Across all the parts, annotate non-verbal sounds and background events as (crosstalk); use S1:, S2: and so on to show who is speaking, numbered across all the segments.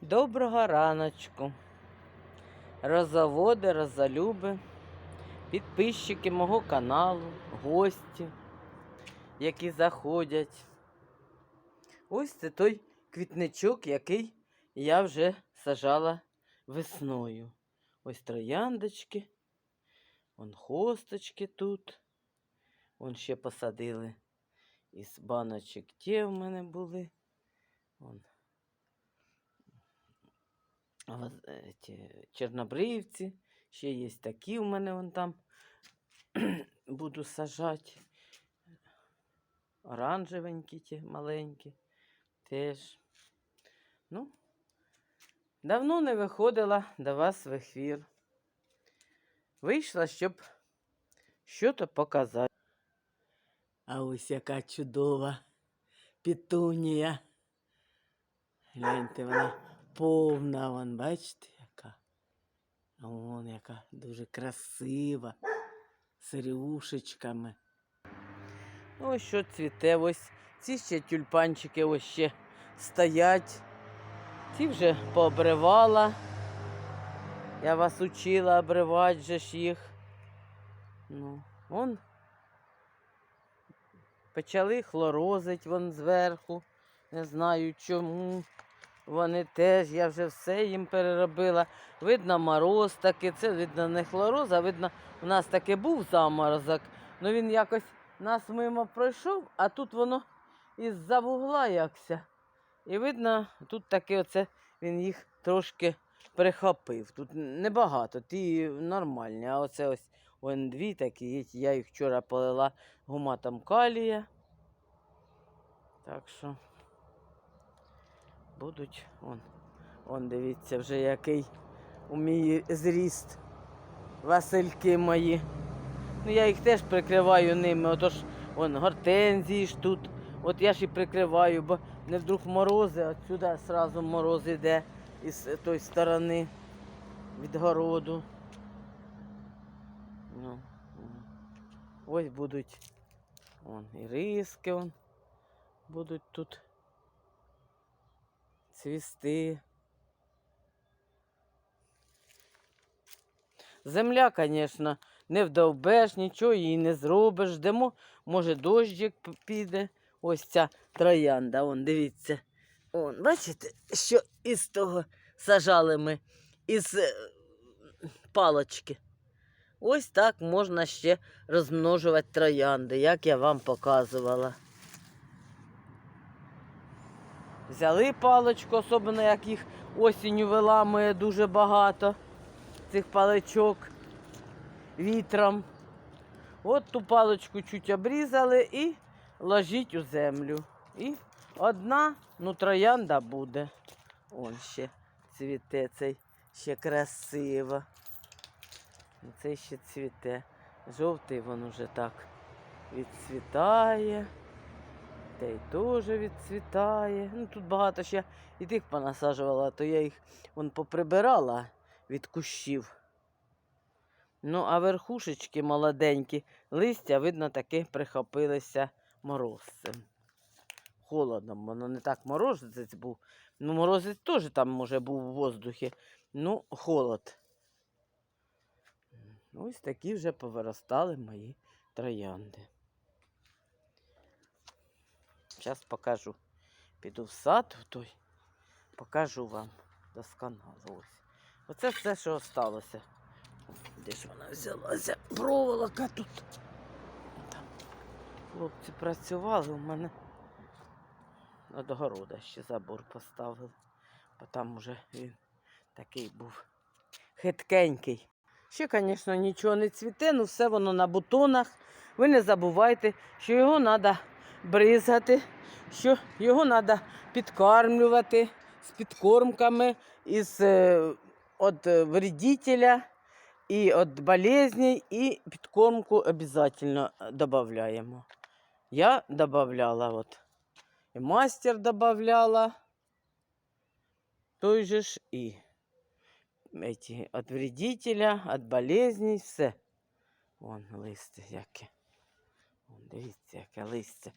S1: Доброго раночку. Розоводи, розолюби, підписчики мого каналу, гості, які заходять. Ось це той квітничок, який я вже сажала весною. Ось трояндочки, вон хосточки тут. Вон ще посадили із баночок ті в мене були. Вон чорнобривці, ще є такі в мене вон там (clears throat) буду сажати. Оранжевенькі ті маленькі теж. Ну, давно не виходила до вас в ефір. Вийшла, щоб щось показати. А ось яка чудова пітунія. Гляньте, вона повна, вон, бачите, яка. Вон яка дуже красива, з рюшечками. Ось що цвіте, ось ці ще тюльпанчики ось ще стоять. Ці вже пообривала. Я вас учила обривати же ж їх. Ну, вон почали хлорозить вон зверху. Не знаю чому. Вони теж, я вже все їм переробила. Видно, мороз таки, це видно не хлороз, а видно, у нас таки був заморозок. Ну він якось нас мимо пройшов, а тут воно із-за вугла якся. І видно, тут таки оце він їх трошки прихопив. Тут небагато, ті нормальні. А оце ось вон дві такі. Я їх вчора полила гуматом калія. Так що будуть. Он, он дивіться, вже який у мій зріст. Васильки мої. Ну, я їх теж прикриваю ними. Отож, вон гортензії ж тут. От я ж і прикриваю, бо не вдруг морози, отсюди одразу мороз іде із тої сторони від городу. Ну, ось будуть вон, і риски вон, будуть тут цвісти. Земля, звісно, не вдовбеш, нічого її не зробиш. Демо, може, дощик піде. Ось ця троянда, он, дивіться. Он, бачите, що із того сажали ми, із е, палочки. Ось так можна ще розмножувати троянди, як я вам показувала. Взяли паличку, особливо як їх осінню виламує дуже багато цих паличок вітром. От ту паличку чуть обрізали і ложіть у землю. І одна ну, троянда буде. Он ще цвіте, цей ще красиво. Цей ще цвіте. Жовтий він уже так відцвітає. Той теж відцвітає. Ну, тут багато ще і тих понасаджувала, то я їх вон поприбирала від кущів. Ну, а верхушечки молоденькі, листя, видно, таки прихопилися морозцем. Холодом, воно не так морозець був. Ну, морозець теж там, може, був у воздухі. Ну, холод. Ось такі вже повиростали мої троянди. Зараз покажу. Піду в сад той, покажу вам досконало. Ось. Оце все, що осталося. Де ж вона взялася? Проволока тут. Там хлопці працювали, у мене від города ще забор поставили, бо там уже він такий був хиткенький. Ще, звісно, нічого не цвіте, ну все воно на бутонах. Ви не забувайте, що його треба бризгати, що його треба підкармлювати з підкормками, із е, від е, вредителя і від болезней, і підкормку обов'язково додаємо. Я додавала, от, і мастер додавала, той же ж і эти, от вредителя, от болезней, все. Вон листя яке. Дивіться, яке листя.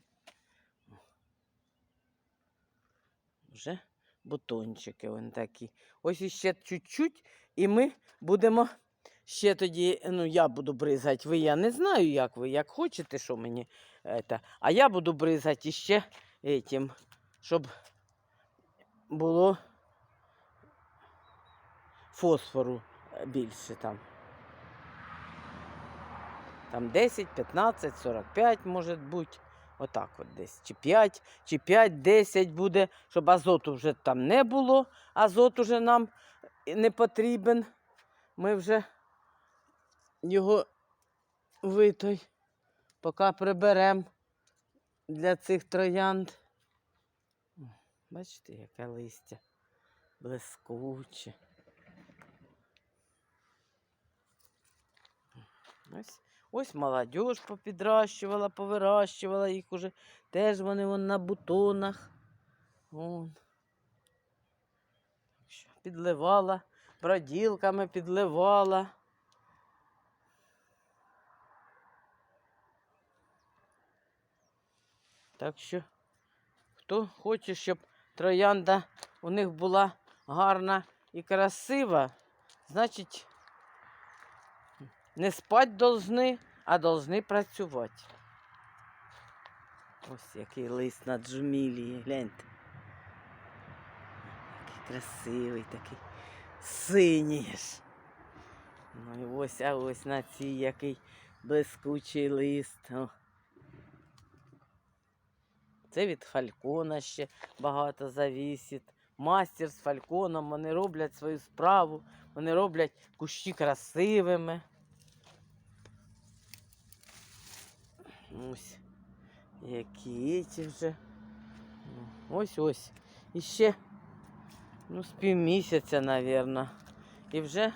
S1: Вже бутончики. Вон такі. Ось іще чуть-чуть, і ми будемо ще тоді, ну я буду бризати. Ви я не знаю, як ви, як хочете, що мені. Это. А я буду бризати іще этим, щоб було фосфору е, більше там. Там 10, 15, 45 може бути. Отак от десь. Чи 5, чи 5, 10 буде, щоб азоту вже там не було. Азот уже нам не потрібен. Ми вже його витой, поки приберемо для цих троянд. Бачите, яке листя блискуче. Ось, ось молодь попідращувала, повирощувала їх уже. Теж вони вон на бутонах. Вон. Підливала, броділками підливала. Так що, хто хоче, щоб троянда у них була гарна і красива, значить, не спать должны, а должны працювати. Ось який лист на джумілії, гляньте. Який красивий такий синій. Ну і ось, а ось на цій який блискучий лист. О. Це від фалькона ще багато завісить. Мастер з фальконом, вони роблять свою справу, вони роблять кущі красивими. Ось. Які ці вже. Ну, Ось ось. І ще ну, з півмісяця, мабуть. І вже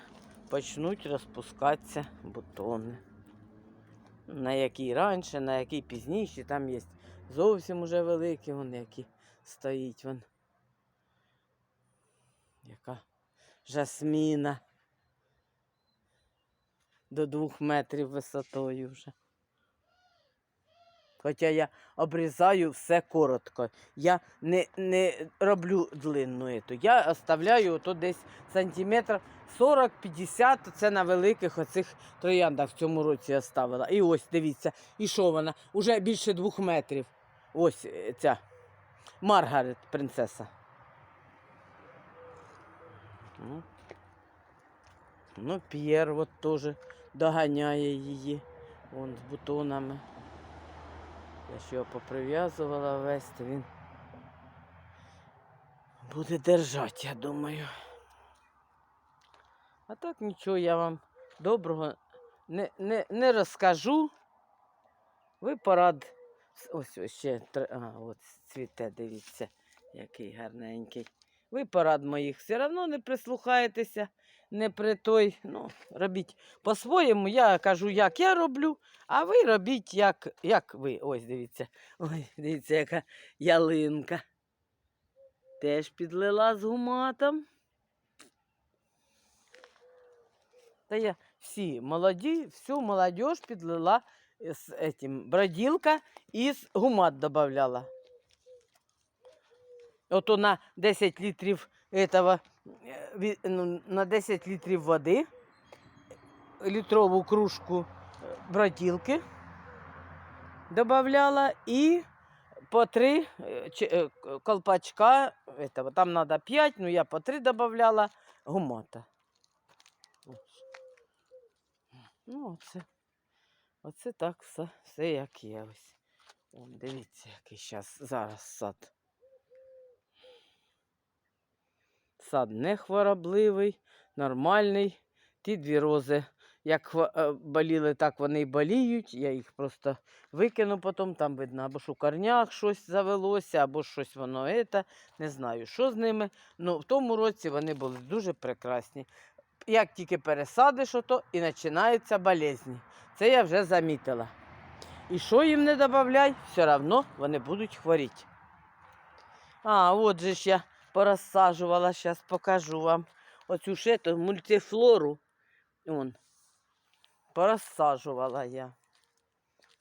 S1: почнуть розпускатися бутони. На який раніше, на який пізніше. Там є зовсім уже великі, вон які стоїть. Вон. Яка жасміна. До двох метрів висотою вже. Хоча я обрізаю все коротко. Я не, не роблю длинну ету. Я оставляю ото десь сантиметр 40-50, це на великих оцих трояндах в цьому році я оставила. І ось дивіться, і що вона? Уже більше двох метрів. Ось е, ця Маргарет, принцеса. Ну П'єр от теж доганяє її. Вон з бутонами. Я ще його поприв'язувала весь, то він буде держати, я думаю. А так нічого я вам доброго не, не, не розкажу. Ви порад. Ось ось ще а, от цвіте, дивіться, який гарненький. Ви порад моїх все одно не прислухаєтеся, не при той. Ну, робіть по-своєму. Я кажу, як я роблю, а ви робіть, як, як ви. Ось дивіться. Ой, дивіться, яка ялинка. Теж підлила з гуматом. Та я всі молоді, всю молодіж підлила з этим броділка і з гумат додавала. Ото на 10 літрів этого, е, ну, на 10 літрів води, літрову кружку е, броділки додавала і по три е, колпачка, этого, там треба 5, ну я по три додавала гумата. Ну, оце, оце так все, все як є. Ось. Дивіться, який щас, зараз сад. Сад не хворобливий, нормальний. Ті дві рози, як е, боліли, так вони й боліють. Я їх просто викину потім, там видно, або корнях щось завелося, або щось воно ета. Не знаю, що з ними. Ну, в тому році вони були дуже прекрасні. Як тільки пересадиш ото, і починаються болезні. Це я вже замітила. І що їм не додай, все одно вони будуть хворіти. А, от же ж я порозсаджувала, зараз покажу вам. Оцю ж ету мультифлору. Вон. Порозсаджувала я.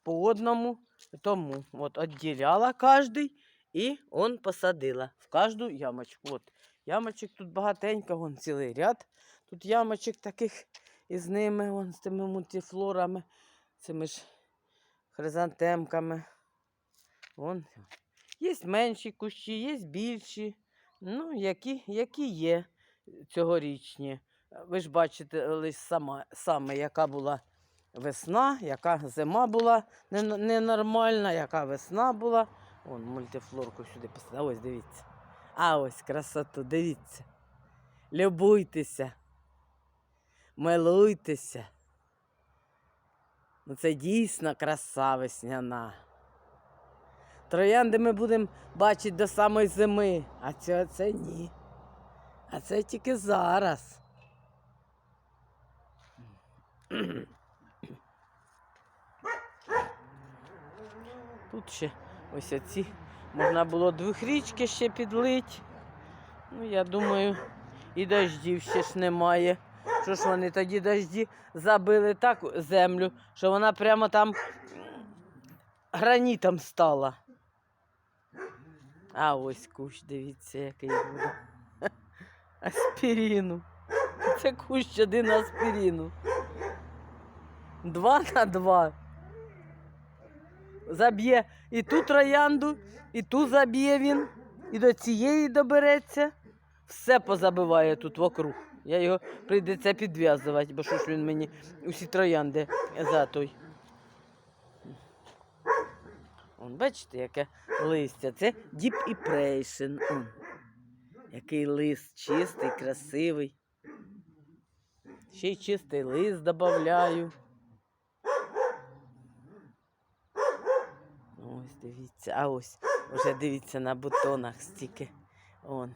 S1: По одному тому. От відділяла кожний І он посадила в кожну ямочку. От, ямочок тут багатенько, вон цілий ряд. Тут ямочок таких із ними, вон, з тими мультифлорами, цими ж хризантемками. Вон. Є менші кущі, є більші. Ну, які, які є цьогорічні. Ви ж бачите лише сама, саме, яка була весна, яка зима була ненормальна, яка весна була. Вон мультифлорку сюди поставила. Ось дивіться. А ось красоту, дивіться. Любуйтеся. Милуйтеся. Ну це дійсно краса весняна. Троянди ми будемо бачити до самої зими, а це, це ні. А це тільки зараз. Тут ще ось оці. Можна було двохрічки ще підлить. Ну, я думаю, і дождів ще ж немає. Що ж вони тоді дожді забили так землю, що вона прямо там гранітом стала. А ось кущ, дивіться, який буде. (laughs) Аспіріну. Це кущ один аспіріну. Два на два. Заб'є і ту троянду, і ту заб'є він, і до цієї добереться. Все позабиває тут вокруг. Я його прийдеться підв'язувати, бо що ж він мені усі троянди за той. Он, бачите, яке листя. Це Deep Impression. Он. Який лист чистий, красивий. Ще й чистий лист додаю. Ось дивіться, а ось вже дивіться на бутонах стільки. Он.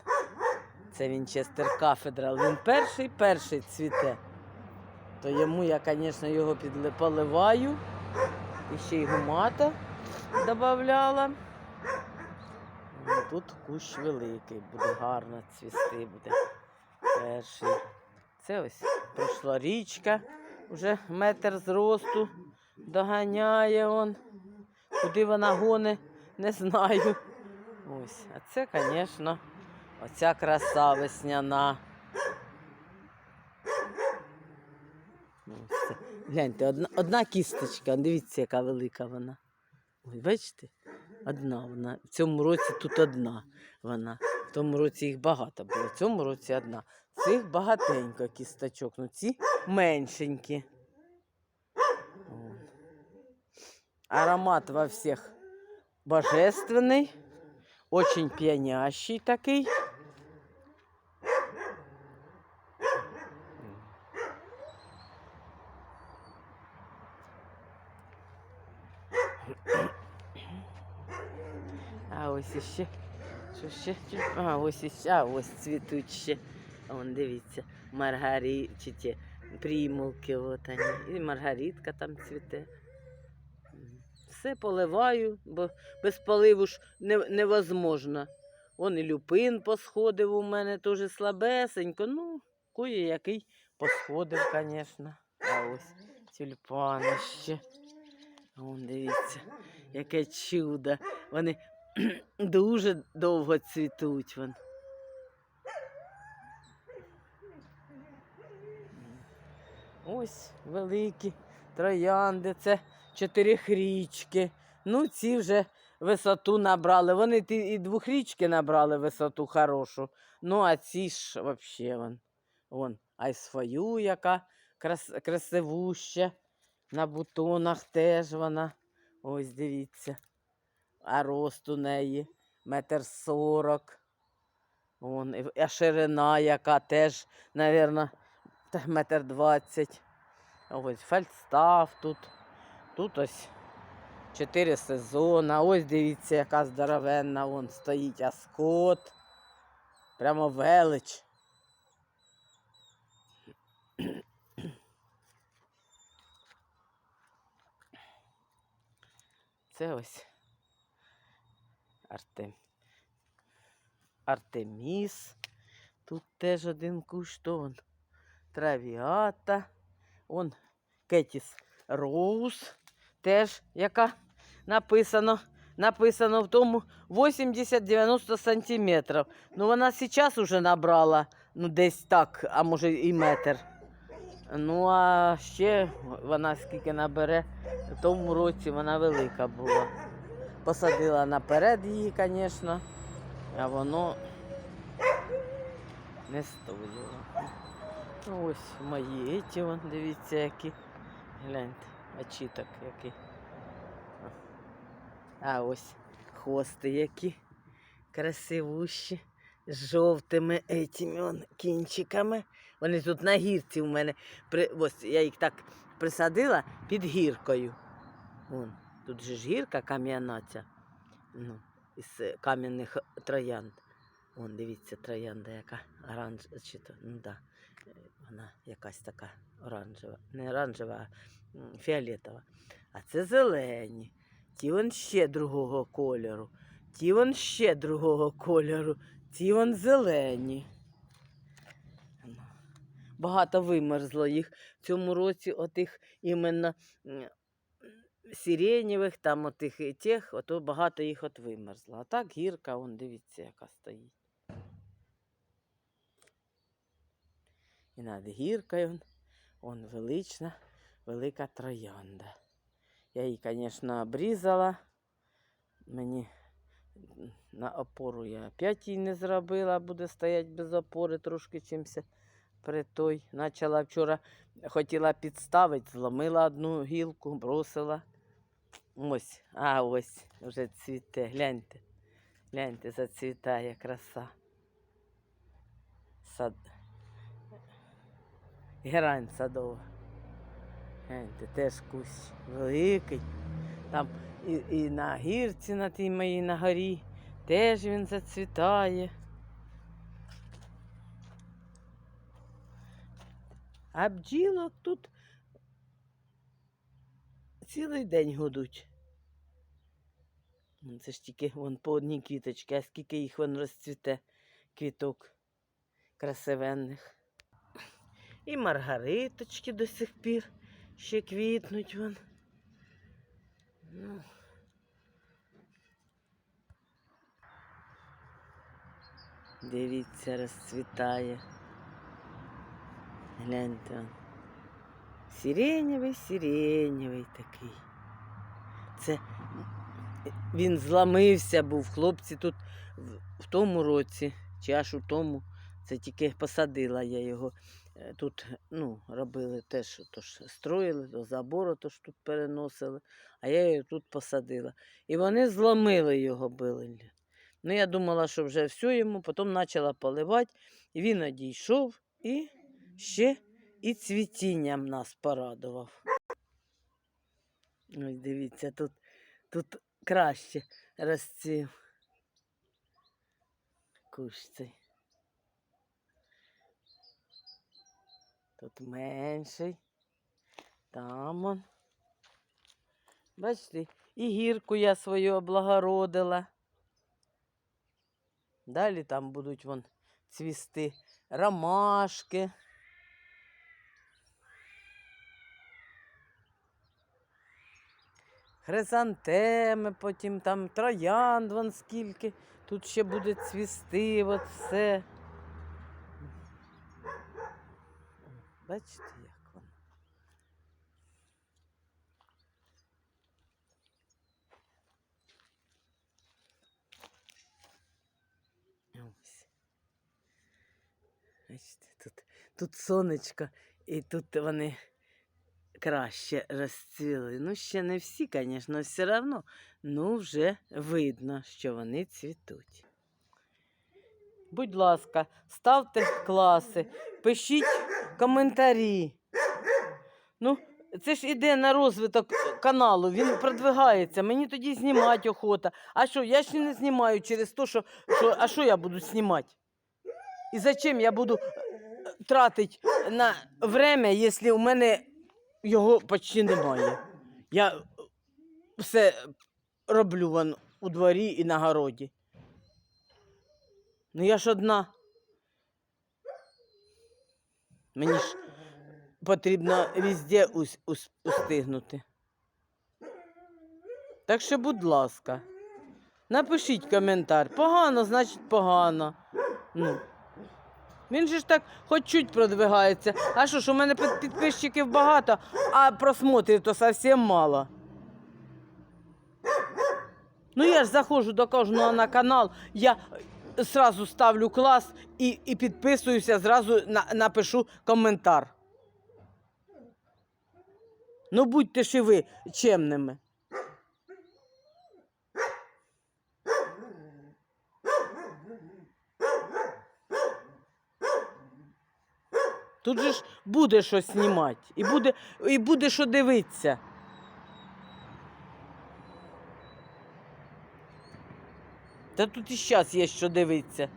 S1: Це Вінчестер кафедрал. Він перший перший цвіте. То йому я, звісно, його підли- поливаю. І ще й гумата додавала. Тут кущ великий, буде гарно цвісти, буде перший. Це ось пройшла річка, вже метр зросту, доганяє он. Куди вона гоне, не знаю. Ось, а це, звісно, оця краса весняна. Ось це. Гляньте, одна, одна кісточка, дивіться, яка велика вона. Ой, бачите? Одна вона. В цьому році тут одна вона. В тому році їх багато було, в цьому році одна. Цих багатенько кісточок, ну ці меншенькі. Аромат во всіх божественний, очень п'янящий такий. А ось іще. Що ще? А, ось іще, а ось цвітуть ще. Вон, дивіться, маргарі, примулки, от вони. І маргаритка там цвіте. Все поливаю, бо без поливу ж не, невозможно. Он і люпин посходив у мене теж слабесенько. Ну, кое який посходив, звісно. А ось тюльпани ще. Вон, дивіться, яке чудо. Вони дуже довго цвітуть. Вон. Ось великі троянди, це чотирихрічки. Ну, ці вже висоту набрали. Вони і двохрічки набрали висоту хорошу. Ну, а ці ж взагалі вон. Вон, а й свою, яка крас, красивуща. На бутонах теж вона. Ось дивіться. А рост у неї метр сорок. Вон, а ширина, яка теж, мабуть, метр двадцять. Ось фальстаф тут. Тут ось чотири сезони. Ось дивіться, яка здоровенна вон стоїть аскот. Прямо велич. Це ось Артем. Артеміс. Тут теж один кущ, то он травіата. Он Кетіс Роуз, теж яка написано написано в тому 80-90 сантиметрів. Ну вона зараз уже набрала, ну десь так, а може і метр. Ну, а ще вона скільки набере, в тому році вона велика була. Посадила наперед її, звісно, а воно не стоїло. Ось мої ті, вон, дивіться, які. Гляньте, очіток який. А ось хвости які красивущі, з жовтими етими он, кінчиками. Вони тут на гірці у мене. Ось я їх так присадила під гіркою. Вон, тут же ж гірка кам'яна ця. Ну, із е, кам'яних троянд. Вон, дивіться, троянда яка оранж... чи то, ну да, е, вона якась така оранжева. Не оранжева, а фіолетова. А це зелені. Ті вон ще другого кольору. Ті вон ще другого кольору. Ті вон зелені. Ну, Багато вимерзло їх в цьому році, отих іменно м, сиренєвих, там отих і тих, ото багато їх от вимерзло. А так гірка, вон дивіться, яка стоїть. І над гіркою он, он велична, велика троянда. Я її, звісно, обрізала. Мені на опору я опять її не зробила, буде стояти без опори трошки чимся при той. Начала вчора, хотіла підставити, зломила одну гілку, бросила. Ось, а ось вже цвіте. Гляньте. Гляньте, зацвітає краса. Сад. Герань садова. Гляньте, теж кущ великий. Там і, і на гірці на тій моїй на горі теж він зацвітає. А бджілок тут цілий день гудуть. Це ж тільки вон по одній квіточці, а скільки їх вон розцвіте квіток красивенних. І маргариточки до сих пір ще квітнуть вон. Ну. Дивіться, розцвітає. Гляньте. он. Сиренєвий, такий. Це він зламився був. Хлопці тут в, тому році, чи у тому, це тільки посадила я його. Е, Тут ну, робили теж, то ж строїли, до забору то ж тут переносили, а я його тут посадила. І вони зламили його били. Ну, я думала, що вже все йому, потім почала поливати, і він одійшов і ще і цвітінням нас порадував. Ось дивіться, тут, тут краще розцвів кущ цей. Тут менший. Там он. Бачите, і гірку я свою облагородила. Далі там будуть вон цвісти ромашки. Хризантеми, потім там троянд вон скільки. Тут ще буде цвісти, от все. Бачите, як воно. Ось. Бачите, тут, тут сонечко, і тут вони краще розцвіли. Ну, ще не всі, звісно, все одно. Ну, вже видно, що вони цвітуть. Будь ласка, ставте класи, пишіть коментарі. Ну, це ж іде на розвиток каналу, він продвигається. Мені тоді знімати охота. А що, я ще не знімаю через те, що, що а що я буду знімати? І зачем я буду тратити на время, якщо у мене його почти немає? Я все роблю вон у дворі і на городі. Ну я ж одна. Мені ж потрібно везде ус, ус, устигнути. Так що, будь ласка, Напишіть коментар. Погано, значить погано. Ну. Він же ж так хоч чуть продвигається. А що ж, у мене підписчиків багато, а просмотрів то зовсім мало. Ну я ж заходжу до кожного на канал, я сразу ставлю клас і, і підписуюся, зразу на, напишу коментар. Ну будьте ж і ви чемними. Тут же ж буде що знімати, і буде, і буде що дивитися. Та тут і зараз є що дивитися.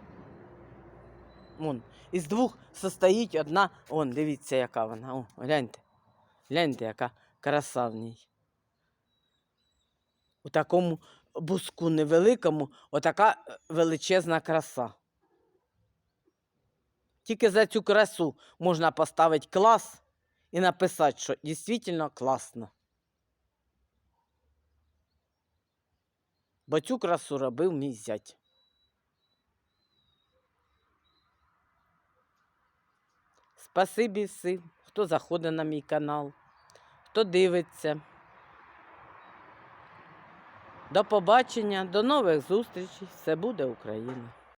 S1: Вон, із двох состоїть одна. Вон, дивіться, яка вона. О, гляньте. Гляньте, яка краса в ній. У такому буску невеликому, отака е, величезна краса. Тільки за цю красу можна поставити клас і написати, що дійсно класно. Бо цю красу робив мій зять. Спасибі всім, хто заходить на мій канал, хто дивиться. До побачення, до нових зустрічей. Все буде Україна.